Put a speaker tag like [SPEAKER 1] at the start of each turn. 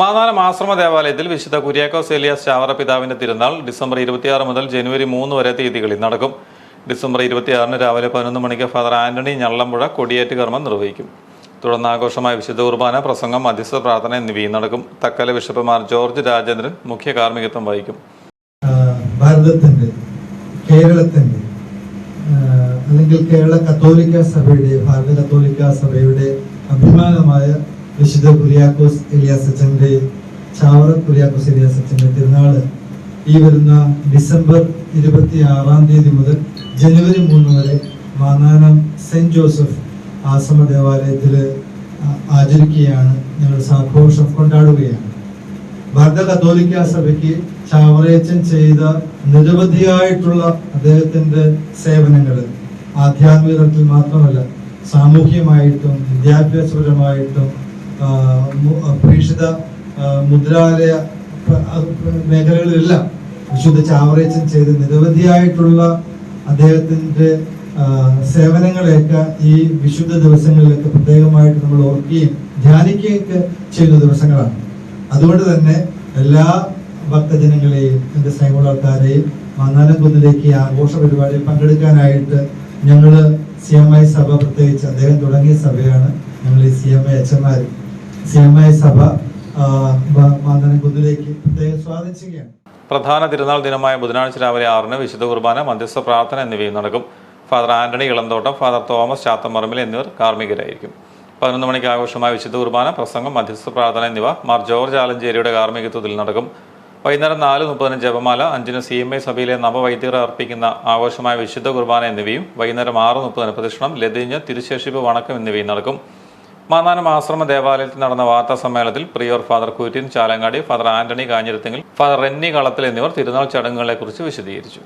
[SPEAKER 1] മാതാനം ആശ്രമ ദേവാലയത്തിൽ വിശുദ്ധ കുര്യാക്കോസ് ഏലിയാസ് ചാവറ പിതാവിന്റെ തിരുനാൾ ഡിസംബർ ഇരുപത്തിയാറ് മുതൽ ജനുവരി മൂന്ന് വരെ തീയതികളിൽ നടക്കും. ഡിസംബർ ഇരുപത്തിയാറിന് രാവിലെ പതിനൊന്ന് മണിക്ക് ഫാദർ ആന്റണി ഞള്ളമ്പുഴ കൊടിയേറ്റ് കർമ്മം നിർവഹിക്കും. തുടർന്ന് ആഘോഷമായ വിശുദ്ധ കുർബാന പ്രസംഗം മധ്യസ്ഥ പ്രാർത്ഥന എന്നിവയും നടക്കും. തക്കല ബിഷപ്പുമാർ ജോർജ് രാജേന്ദ്രൻ മുഖ്യ കാർമ്മികത്വം വഹിക്കും.
[SPEAKER 2] ഭാരതത്തിന്റെ കേരളത്തിന്റെ അല്ലെങ്കിൽ കേരള കത്തോലിക്ക സഭയുടെ ഭാരത കത്തോലിക്ക സഭയുടെ അഭിമാനമായ വിശുദ്ധ കുര്യാക്കോസ് എലിയാസച്ചന്റെ ചാവറ കുര്യാക്കോസ് എലിയാസച്ചന്റെ തിരുനാൾ ഈ വരുന്ന ഡിസംബർ ഇരുപത്തി ആറാം തീയതി മുതൽ ജനുവരി മൂന്ന് വരെ മാനാനം സെന്റ് ജോസഫ് ആശ്രമ ദേവാലയത്തിൽ ആചരിക്കുകയാണ്. ഞങ്ങൾ ആഘോഷം കൊണ്ടാടുകയാണ്. ഭാരത കത്തോലിക്ക സഭയ്ക്ക് ചാവറയച്ചൻ ചെയ്ത നിരവധിയായിട്ടുള്ള അദ്ദേഹത്തിന്റെ സേവനങ്ങൾ ആധ്യാത്മിക തലത്തിൽ മാത്രമല്ല സാമൂഹ്യമായിട്ടും വിദ്യാഭ്യാസപരമായിട്ടും ആ, മുദ്രാലയ മേഖലകളിലെല്ലാം വിശുദ്ധ ചാവറേച്ചൻ ചെയ്ത് നിരവധിയായിട്ടുള്ള അദ്ദേഹത്തിന്റെ സേവനങ്ങളെയൊക്കെ ഈ വിശുദ്ധ ദിവസങ്ങളിലൊക്കെ പ്രത്യേകമായിട്ട് നമ്മൾ ഓർക്കുകയും ധ്യാനിക്കുകയൊക്കെ ചെയ്യുന്ന ദിവസങ്ങളാണ്. അതുകൊണ്ട് തന്നെ എല്ലാ ഭക്തജനങ്ങളെയും എന്റെ സ്നേഹമുള്ള ആൾക്കാരെയും മന്നാനം കുന്നിലേക്ക് ഈ ആഘോഷ പരിപാടിയിൽ പങ്കെടുക്കാനായിട്ട് ഞങ്ങൾ സി എം ഐ സഭ പ്രത്യേകിച്ച് അദ്ദേഹം തുടങ്ങിയ സഭയാണ്. ഞങ്ങൾ ഈ സി എം ഐ അച്ഛന്മാർ
[SPEAKER 1] പ്രധാന തിരുനാൾ ദിനമായ ബുധനാഴ്ച രാവിലെ ആറിന് വിശുദ്ധ കുർബാന മധ്യസ്ഥ പ്രാർത്ഥന എന്നിവയും നടക്കും. ഫാദർ ആന്റണി ഇളന്തോട്ടം ഫാദർ തോമസ് ചാത്തമറമ്പിൽ എന്നിവർ കാർമ്മികരായിരിക്കും. പതിനൊന്ന് മണിക്ക് ആഘോഷമായ വിശുദ്ധ കുർബാന പ്രസംഗം മധ്യസ്ഥ പ്രാർത്ഥന എന്നിവ മാർ ജോർജ് ആലഞ്ചേരിയുടെ കാർമ്മികത്വത്തിൽ നടക്കും. വൈകുന്നേരം നാല് മുപ്പതിന് ജപമാല അഞ്ചിന് സി എം ഐ സഭയിലെ നവവൈദ്യർ അർപ്പിക്കുന്ന ആഘോഷമായ വിശുദ്ധ കുർബാന എന്നിവയും വൈകുന്നേരം ആറ് മുപ്പതിന് പ്രദക്ഷിണം ലതിഞ്ഞ് തിരുശേഷിപ്പ് വണക്കം എന്നിവയും നടക്കും. മാന്നാനം ആശ്രമ ദേവാലയത്തിൽ നടന്ന വാർത്താ സമ്മേളനത്തിൽ prior father Koottin Chalangadi father Antony Kanjirathenkil father Renny Kalathil എന്നിവർ തിരുനാൾ ചടങ്ങുകളെക്കുറിച്ച് വിശദീകരിച്ചു.